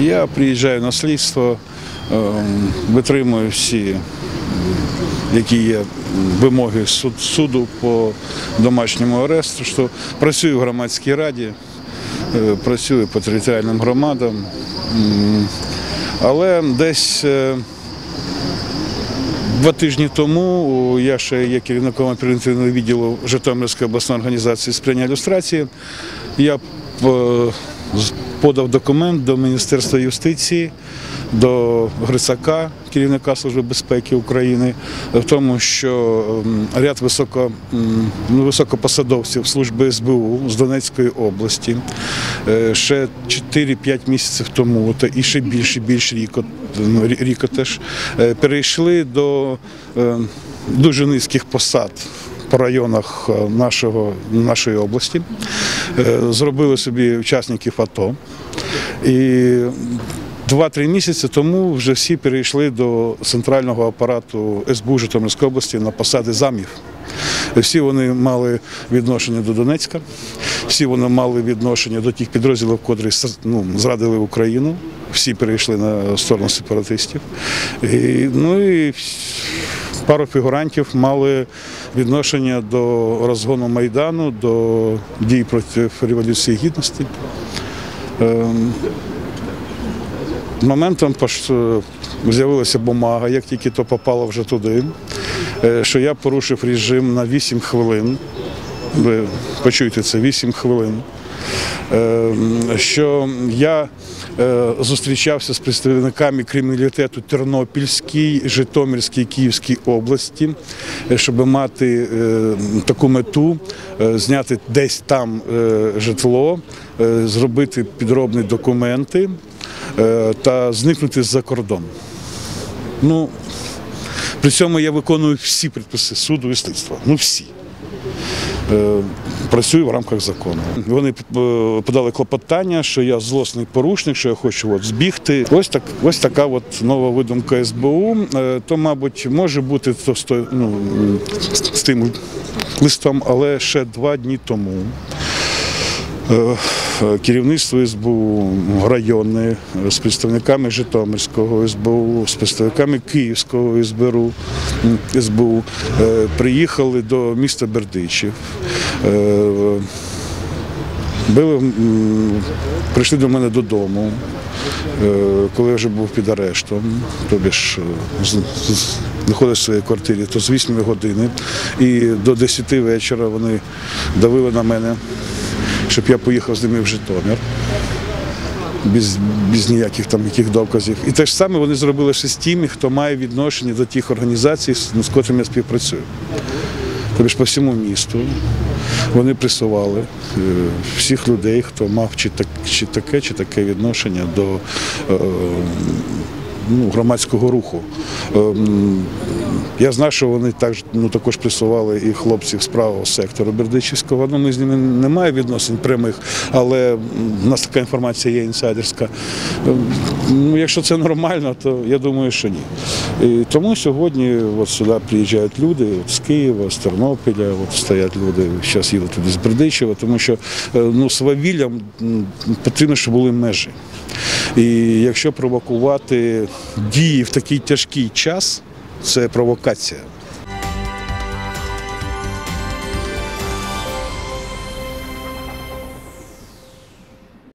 Я приїжджаю на слідство, ем, витримую всі, які є вимоги суду по домашньому аресту. Працюю в громадській раді, е, працюю по територіальним громадам. Але десь е, Два тижні тому я ще є керівником оперативного відділу Житомирської обласної організації сприяння ілюстрації. Я е, з- подав документ до Міністерства юстиції, до Грицака, керівника Служби безпеки України, в тому, що ряд високо, високопосадовців служби СБУ з Донецької області е, ще 4-5 місяців тому, та і ще більше, більш рік, рік теж, е, перейшли до е, дуже низьких посад по районах нашого, нашої області, зробили собі учасників АТО. І Два-три місяці тому вже всі перейшли до центрального апарату СБУ Житомирської області на посади замів. Всі вони мали відношення до Донецька, всі вони мали відношення до тих підрозділів, котрі ну, зрадили Україну. Всі перейшли на сторону сепаратистів. І, ну і пару фігурантів мали відношення до розгону Майдану, до дій проти Революції Гідності. Ем, Моментом з'явилася бумага, як тільки то попало вже туди, е, що я порушив режим на 8 хвилин. Ви почуєте це 8 хвилин. Е, Що я е, зустрічався з представниками криміналітету Тернопільській, Житомирській, Київській області, е, щоб мати е, таку мету, зняти десь там житло, зробити підробні документи та зникнути з-за кордон. Ну, при цьому я виконую всі предписи суду і слідства. Ну всі. Е, Працюю в рамках закону. Вони е, подали клопотання, що я злосний порушник, що я хочу от збігти. Ось так, ось така от нова видумка СБУ. Е, То, мабуть, може бути то ну, з тим листом, але ще два дні тому. Е, Керівництво СБУ районне з представниками Житомирського СБУ, з представниками Київського СБУ, СБУ е, приїхали до міста Бердичів. Е, Били, прийшли до мене додому, коли я вже був під арештом, тобі ж знаходився в своїй квартирі, то з 8 години і до 10 вечора вони давили на мене, щоб я поїхав з ними в Житомир. Без, без ніяких там яких доказів. І те ж саме вони зробили ще з тими, хто має відношення до тих організацій, з ну, котрими я співпрацюю. Тобто по всьому місту вони пресували е, всіх людей, хто мав чи, так, чи таке, чи таке відношення до е, ну, громадського руху. Ем, Я знаю, що вони також, ну, також пресували і хлопців з правого сектору Бердичівського. Ну, ми з ними не маємо відносин прямих, але в нас така інформація є інсайдерська. Ем, Ну, якщо це нормально, то я думаю, що ні. І тому сьогодні от сюди приїжджають люди от з Києва, з Тернопіля, от стоять люди, зараз їдуть туди з Бердичева, тому що е, ну, свавіллям потрібно, щоб були межі. І якщо провокувати дії в такий тяжкий час, це провокація.